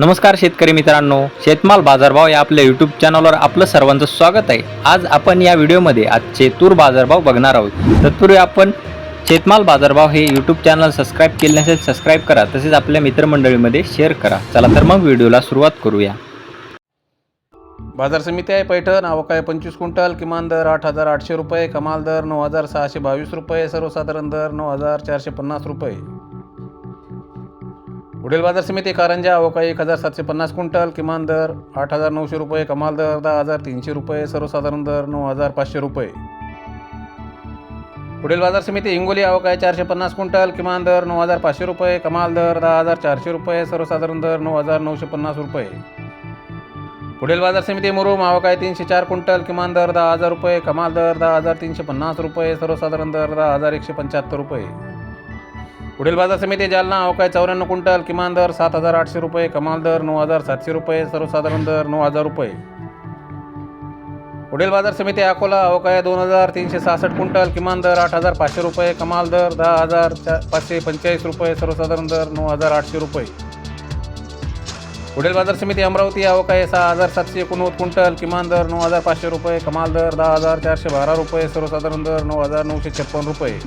नमस्कार शेतकरी मित्रांनो शेतमाल बाजारभाव या आपल्या यूट्यूब चॅनलवर आपलं सर्वांचं स्वागत आहे. आज आपण या व्हिडिओमध्ये आजचे तूर बाजारभाव बघणार आहोत. तत्पूर्वी आपण शेतमाल बाजारभाव हे यूट्यूब चॅनल सबस्क्राईब केले नसेल सबस्क्राईब करा. तसेच आपल्या मित्रमंडळीमध्ये शेअर करा. चला तर मग व्हिडिओला सुरुवात करूया. बाजार समिती आहे पैठण. आवक आहे पंचवीस क्विंटल. किमान दर आठ हजार आठशे रुपये. कमाल दर नऊ हजार सहाशे बावीस रुपये. सर्वसाधारण दर नऊ हजार चारशे पन्नास रुपये. पुढील बाजार समिती कारंजा अवकाळी एक हजार सातशे पन्नास क्विंटल किमान दर आठ हजार नऊशे रुपये कमाल दर दहा हजार तीनशे रुपये सर्वसाधारण दर नऊ हजार पाचशे रुपये. पुढील बाजार समिती हिंगोली आवक आहे चारशे पन्नास क्विंटल किमान दर नऊ हजार पाचशे रुपये कमाल दर दहा हजार चारशे रुपये सर्वसाधारण दर नऊ हजार नऊशे पन्नास रुपये. पुढील बाजार समिती मुरुम आवक आहे तीनशे चार क्विंटल किमान दर दहा हजार रुपये कमाल दर दहा हजार तीनशे पन्नास रुपये सर्वसाधारण दर दहा हजार एकशे पंच्याहत्तर रुपये. पुढील बाजार समिती जालना आवक चौऱ्याण्णव क्विंटल किमान दर सात हजार आठशे रुपये कमाल दर नऊ हजार सातशे रुपये सर्वसाधारण दर नऊ हजार रुपये. पुढील बाजार समिती अकोला आवक आहे दोन हजार तीनशे सहासष्ट क्विंटल किमान दर आठ हजार पाचशे रुपये कमाल दर दहा हजार पाचशे पंचेचाळीस रुपये सर्वसाधारण दर नऊ हजार आठशे रुपये. पुढील बाजार समिती अमरावती आवक आहे सहा हजार सातशे एकोणनव्वद क्विंटल किमान दर नऊ हजार पाचशे रुपये कमाल दर दहा हजार चारशे बारा रुपये सर्वसाधारण दर नऊ हजार नऊशे छप्पन रुपये.